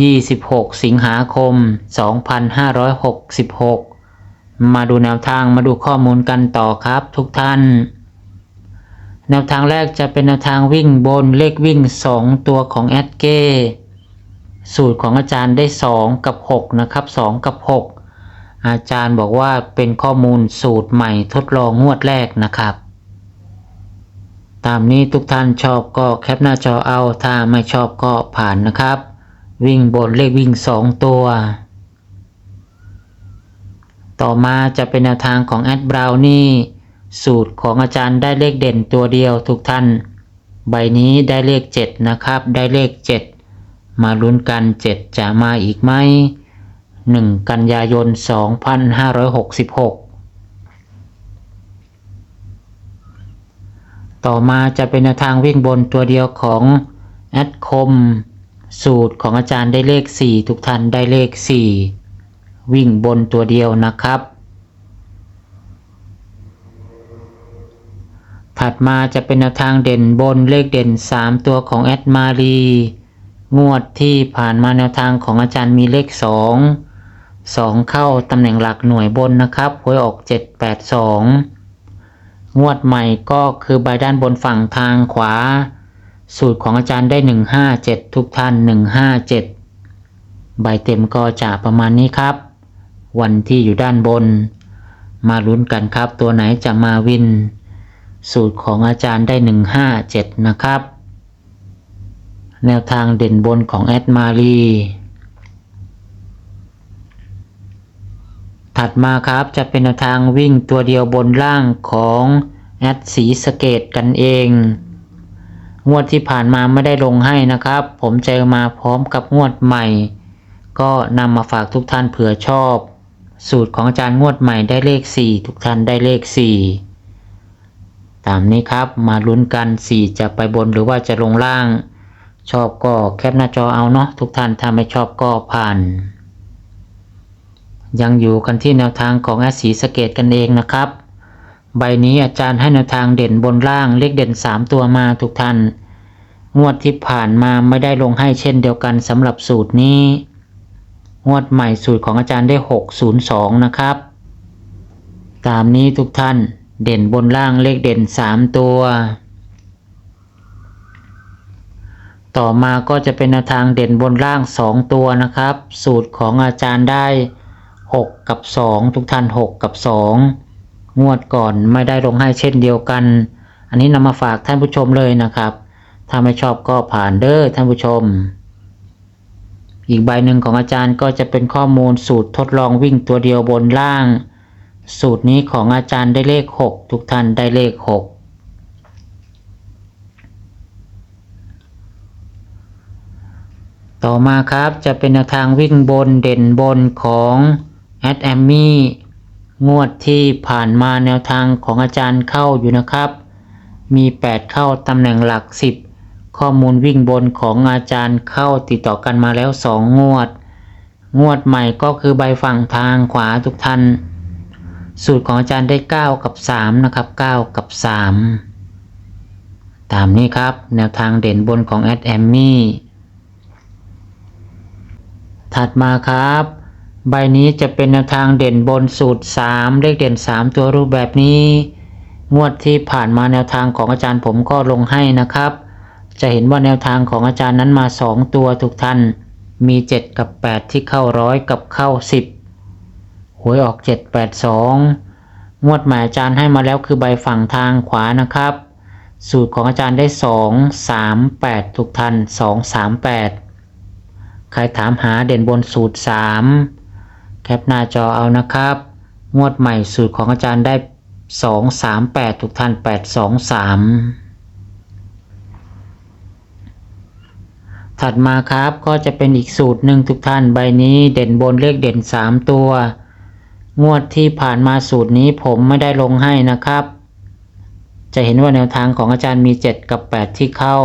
26 สิงหาคม 2566 มาดูแนวทางมาดูข้อมูลกันต่อครับทุกท่าน แนวทางแรกจะเป็นแนวทางวิ่งบนเลขวิ่ง 2 ตัวของแอดเก้สูตรของอาจารย์ได้ 2 กับ 6 นะครับ 2 กับ 6 อาจารย์บอกว่าเป็นข้อมูลสูตรใหม่ทดลองงวดแรกนะครับ ตามนี้ทุกท่านชอบก็แคปหน้าจอเอาถ้าไม่ชอบก็ผ่านนะครับ วิ่งบนเลขวิ่ง2ตัว ต่อมาจะเป็นแนวทางของแอดบราวนี่สูตรของอาจารย์ได้เลขเด่นตัวเดียวทุกท่าน ใบนี้ได้เลข 7 นะครับ ได้เลข 7 มาลุ้นกัน 7 จะมาอีกไหม 1 กันยายน 2566ต่อมาจะเป็นแนวทางวิ่งบนตัวเดียวของแอดคม สูตรของอาจารย์ได้เลข 4 ทุกท่านได้เลข 4 วิ่งบนตัวเดียวนะครับ ถัดมาจะเป็นแนวทางเด่นบนเลขเด่น 3 ตัวของแอดมารีงวดที่ผ่านมาแนวทางของอาจารย์มีเลข 2 2 เข้าตำแหน่งหลักหน่วยบนนะครับหวยออก 782 งวดใหม่ก็คือใบด้านบนฝั่งทางขวา สูตรของอาจารย์ได้ 157 ทุกท่าน 157 ใบเต็มก็จะประมาณนี้ครับ วันที่อยู่ด้านบน มาลุ้นกันครับตัวไหนจะมาวิน สูตรของอาจารย์ได้ 157 นะครับ แนวทางเด่นบนของแอดมารีถัดมาครับจะเป็นแนวทางวิ่งตัวเดียวบนล่างของแอดสีสเกตกันเอง งวดที่ผ่านมาไม่ได้ลงให้นะครับ ผมเจอมาพร้อมกับงวดใหม่ ก็นำมาฝากทุกท่านเผื่อชอบ สูตรของอาจารย์งวดใหม่ได้เลข 4 ทุกท่านได้เลข 4 ตามนี้ครับมาลุ้นกัน 4 จะไปบนหรือว่าจะลงล่าง ชอบก็แคปหน้าจอเอาเนาะทุกท่านถ้าไม่ชอบก็ผ่าน ยังอยู่กันที่แนวทางของแอสีสเกตกันเองนะครับ ใบนี้อาจารย์ให้แนวทางเด่นบนล่างเลขเด่น 3 ตัวมาทุกท่าน งวดที่ผ่านมาไม่ได้ลงให้เช่นเดียวกันสำหรับสูตรนี้ งวดใหม่สูตรของอาจารย์ได้ 602 นะครับ ตามนี้ทุกท่านเด่นบนล่างเลขเด่น 3 ตัว ต่อมาก็จะเป็นแนวทางเด่นบนล่าง 2 ตัวนะครับ สูตรของอาจารย์ได้ 6 กับ 2 ทุกท่าน 6 กับ 2 งวดก่อนไม่ได้ลงให้เช่นเดียวกัน อันนี้นำมาฝากท่านผู้ชมเลยนะครับ ถ้าไม่ชอบก็ผ่านเด้อท่านผู้ชม อีกใบหนึ่งของอาจารย์ก็จะเป็นข้อมูลสูตรทดลองวิ่งตัวเดียวบนล่าง สูตรนี้ของอาจารย์ได้เลข 6 ทุกท่านได้เลข 6ต่อมาครับจะเป็นแนวทางวิ่งบนเด่นบนของแอดแอมมี่ งวดที่ผ่านมาแนวทางของอาจารย์เข้าอยู่นะครับ มี 8 เข้าตำแหน่งหลัก 10 ข้อมูลวิ่งบนของอาจารย์เข้าติดต่อกันมาแล้ว 2 งวด งวดใหม่ก็คือใบฝั่งทางขวาทุกท่าน สูตรของอาจารย์ได้ 9 กับ 3 นะครับ 9 กับ 3 ตามนี้ครับ แนวทางเด่นบนของแอดแอมมี่ถัดมาครับ ใบนี้จะเป็นแนวทางเด่นบนสูตร 3 เลขเด่น 3 ตัวรูปแบบนี้ งวดที่ผ่านมาแนวทางของอาจารย์ผมก็ลงให้นะครับ จะเห็นว่าแนวทางของอาจารย์นั้นมา 2 ตัวทุกท่าน มี 7 กับ 8 ที่เข้าร้อยกับเข้า 10 หวยออก 782 งวดหม่อาจารย์ให้มาแล้วคือใบฝั่งทางขวานะครับ สูตรของอาจารย์ได้ 2 3 8 ทุกท่าน 2 3 8 ใครถามหาเด่นบนสูตร 3 แคปหน้าจอเอานะครับ งวดใหม่สูตรของอาจารย์ได้ 2 3 8 ทุกท่าน 8 2 3 ถัดมาครับก็จะเป็นอีกสูตรหนึ่งทุกท่านใบนี้เด่นบนเลขเด่น 3 ตัว งวดที่ผ่านมาสูตรนี้ผมไม่ได้ลงให้นะครับ จะเห็นว่าแนวทางของอาจารย์มี 7 กับ 8 ที่เข้า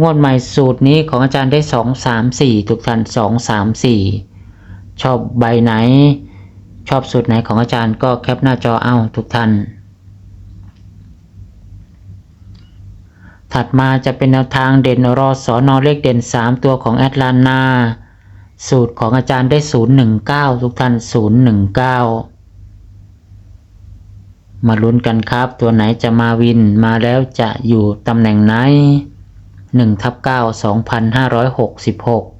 งวดใหม่สูตรนี้ของอาจารย์ได้ 2 3 4 ทุกท่าน 2 3 4 ชอบใบไหน ชอบสูตรไหนของอาจารย์ก็แคปหน้าจอเอาทุกท่าน ถัดมาจะเป็นแนวทางเด่นรอสอนอเลขเด่น 3 ตัวของแอดลานาสูตรของอาจารย์ได้ 019 ทุกท่าน 019 มาลุ้นกันครับ ตัวไหนจะมาวินมาแล้วจะอยู่ตำแหน่งไหน1ทับ9 2566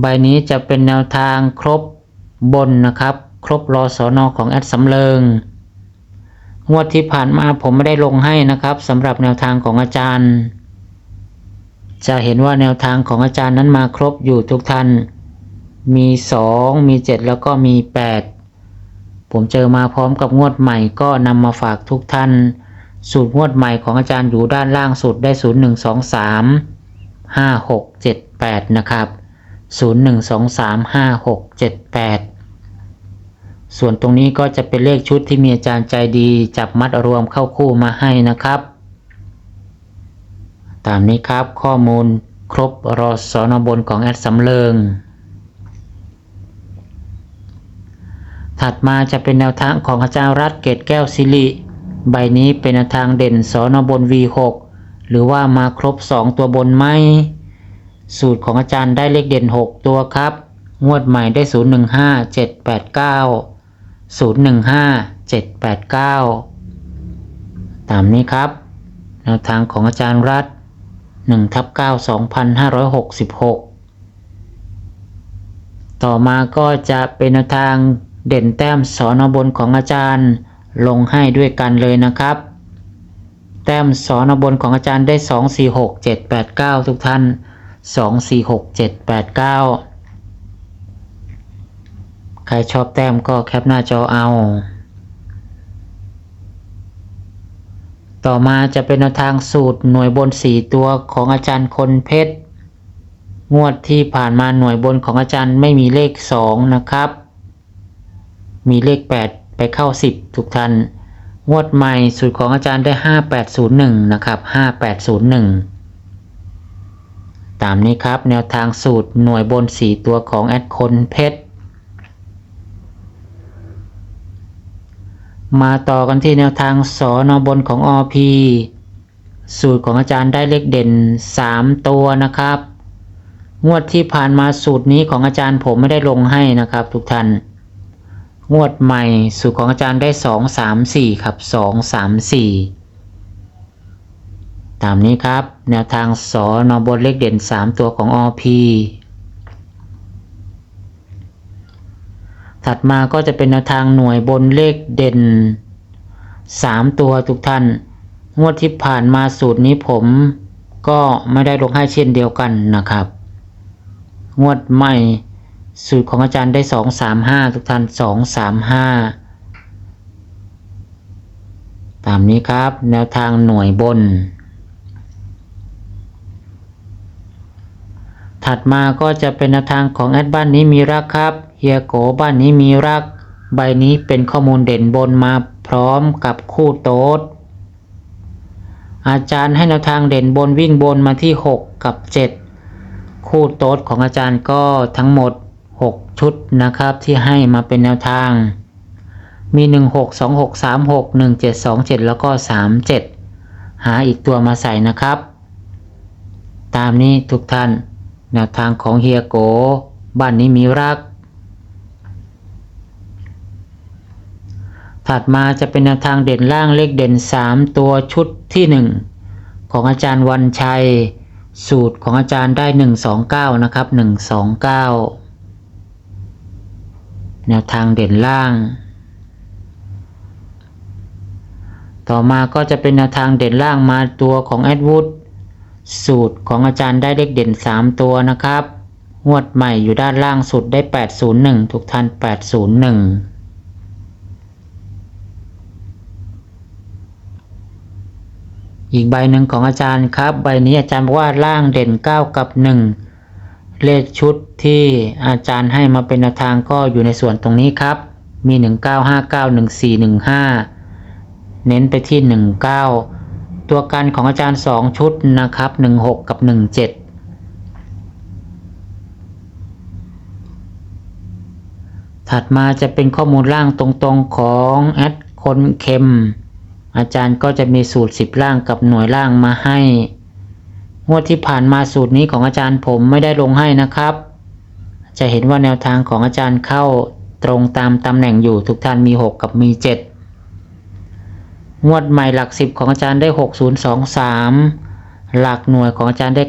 ใบนี้จะเป็นแนวทางครบบนนะครับ ครบรอสอนอของแอดสำเริง งวดที่ผ่านมาผมไม่ได้ลงให้นะครับสำหรับแนวทางของอาจารย์ จะเห็นว่าแนวทางของอาจารย์นั้นมาครบอยู่ทุกท่าน มี 2 มี 7 แล้วก็มี 8 ผมเจอมาพร้อมกับงวดใหม่ก็นำมาฝากทุกท่าน สูตรงวดใหม่ของอาจารย์อยู่ด้านล่างสุดได้ 0 1 2 3 5 6 7 8 นะครับ 0 1 2 3 5 6 7 8 ส่วนตรงนี้ก็จะเป็นเลขชุดที่มีอาจารย์ใจดีจับมัดรวมเข้าคู่มาให้นะครับ ตามนี้ครับข้อมูลครบรอสอนบนของแอดสำเริง ถัดมาจะเป็นแนวทางของอาจารย์รัฐเกตแก้วสิริ ใบนี้เป็นแนวทางเด่นสอนบน V6 หรือว่ามาครบ 2 ตัวบนไหม สูตรของอาจารย์ได้เลขเด่น 6 ตัวครับ งวดใหม่ได้ 015 789 015 789 ตามนี้ครับ แนวทางของอาจารย์รัฐ1ทับ9 2566 ต่อมาก็จะเป็นแนวทางเด่นแต้มสอนอบนของอาจารย์ลงให้ด้วยกันเลยนะครับ แต้มสอนอบนของอาจารย์ได้ 2 4 6 7 8 9 ทุกท่าน 2 4 6 7 8 9ใครชอบแต้มก็แคปหน้าจอเอา ต่อมาจะเป็นแนวทางสูตรหน่วยบน4ตัวของอาจารย์คนเพชร งวดที่ผ่านมาหน่วยบนของอาจารย์ไม่มีเลข2นะครับ มีเลข8ไปเข้า10ทุกท่านงวดใหม่สูตรของอาจารย์ได้ 5801 นะครับ 5801 ตามนี้ครับ แนวทางสูตรหน่วยบน 4 ตัวของแอดคนเพชร มาต่อกันที่แนวทางสอนอบนของ OP สูตรของอาจารย์ได้เลขเด่น 3 ตัวนะครับ งวดที่ผ่านมาสูตรนี้ของอาจารย์ผมไม่ได้ลงให้นะครับ ทุกท่าน งวดใหม่สูตรของอาจารย์ได้ 2 3 4 ครับ 2 3 4 ตามนี้ครับ แนวทางสอนอบนเลขเด่น 3 ตัวของ OP ถัดมาก็จะเป็นแนวทางหน่วยบนเลขเด่น 3 ตัวทุกท่าน งวดที่ผ่านมาสูตรนี้ผมก็ไม่ได้ลงให้เช่นเดียวกันนะครับ งวดใหม่สูตรของอาจารย์ได้ 2 3 5 ทุกท่าน 2 3 5 ตามนี้ครับ แนวทางหน่วยบน ถัดมาก็จะเป็นแนวทางของแอดบ้านนี้มีรักครับเฮียโกบ้านนี้มีรัก ใบนี้เป็นข้อมูลเด่นบนมาพร้อมกับคู่โต๊ดอาจารย์ให้แนวทางเด่นบนวิ่งบนมาที่ 6 กับ 7 คู่โต๊ดของอาจารย์ก็ทั้งหมด 6 ชุดนะครับที่ให้มาเป็นแนวทาง มี 1 6 2 6 3 6 1 7 2 7 แล้วก็ 3 7 หาอีกตัวมาใส่นะครับ ตามนี้ทุกท่าน แนวทางของเฮียโก บ้านนี้มีรัก ถัดมาจะเป็นแนวทางเด่นล่างเลขเด่น 3 ตัวชุดที่ 1 ของอาจารย์วันชัย สูตรของอาจารย์ได้ 129 นะครับ 129 แนวทางเด่นล่าง ต่อมาก็จะเป็นแนวทางเด่นล่างมาตัวของแอดวูด สูตรของอาจารย์ได้เลขเด่น 3 ตัวนะครับงวดใหม่อยู่ด้านล่างสุดได้ 801 ทุกท่าน 801อีกใบหนึ่งของอาจารย์ครับ ใบนี้อาจารย์บอกว่าล่างเด่น 9 กับ 1 เลขชุดที่อาจารย์ให้มาเป็นแนวทางก็อยู่ในส่วนตรงนี้ครับ มี 19591415 เน้นไปที่ 19 ตัวกันของอาจารย์ 2 ชุดนะครับ 16 กับ 17ถัดมาจะเป็นข้อมูลล่างตรงๆของแอดคนเข็ม อาจารย์ก็จะมีสูตร 10ล่างกับหน่วยล่างมาให้ งวดที่ผ่านมาสูตรนี้ของอาจารย์ผมไม่ได้ลงให้นะครับ จะเห็นว่าแนวทางของอาจารย์เข้าตรงตามตำแหน่งอยู่ทุกท่านมี 6 กับมี 7 งวดใหม่หลัก10ของอาจารย์ได้ 6023 หลักหน่วยของอาจารย์ได้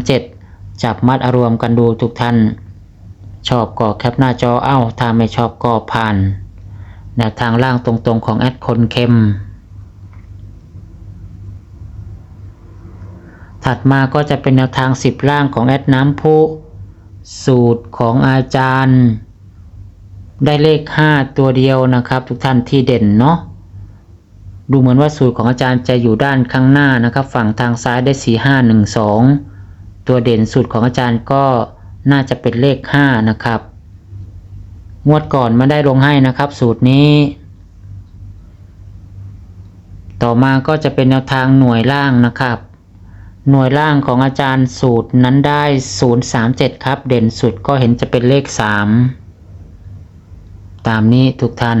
9037 จับมัดอารวมกันดูทุกท่าน ชอบก็แคปหน้าจอเอ้า ถ้าไม่ชอบก็ผ่านแนวทางล่างตรงๆของแอดคนเข็มถัดมาก็จะเป็นแนวทาง 10 ล่างของแอดน้ำพุสูตรของอาจารย์ ได้เลข 5 ตัวเดียวนะครับ ทุกท่านที่เด่นเนาะ ดูเหมือนว่าสูตรของอาจารย์จะอยู่ด้านข้างหน้านะครับ ฝั่งทางซ้ายได้ 4 5 1 2 ตัวเด่นสูตรของอาจารย์ก็น่าจะเป็นเลข 5 นะครับ งวดก่อนไม่ได้ลงให้นะครับ สูตรนี้ ต่อมาก็จะเป็นแนวทางหน่วยล่างนะครับ หน่วยล่างของอาจารย์สูตรนั้นได้ 037 ครับ เด่นสุดก็เห็นจะเป็นเลข 3 ตามนี้ทุกท่าน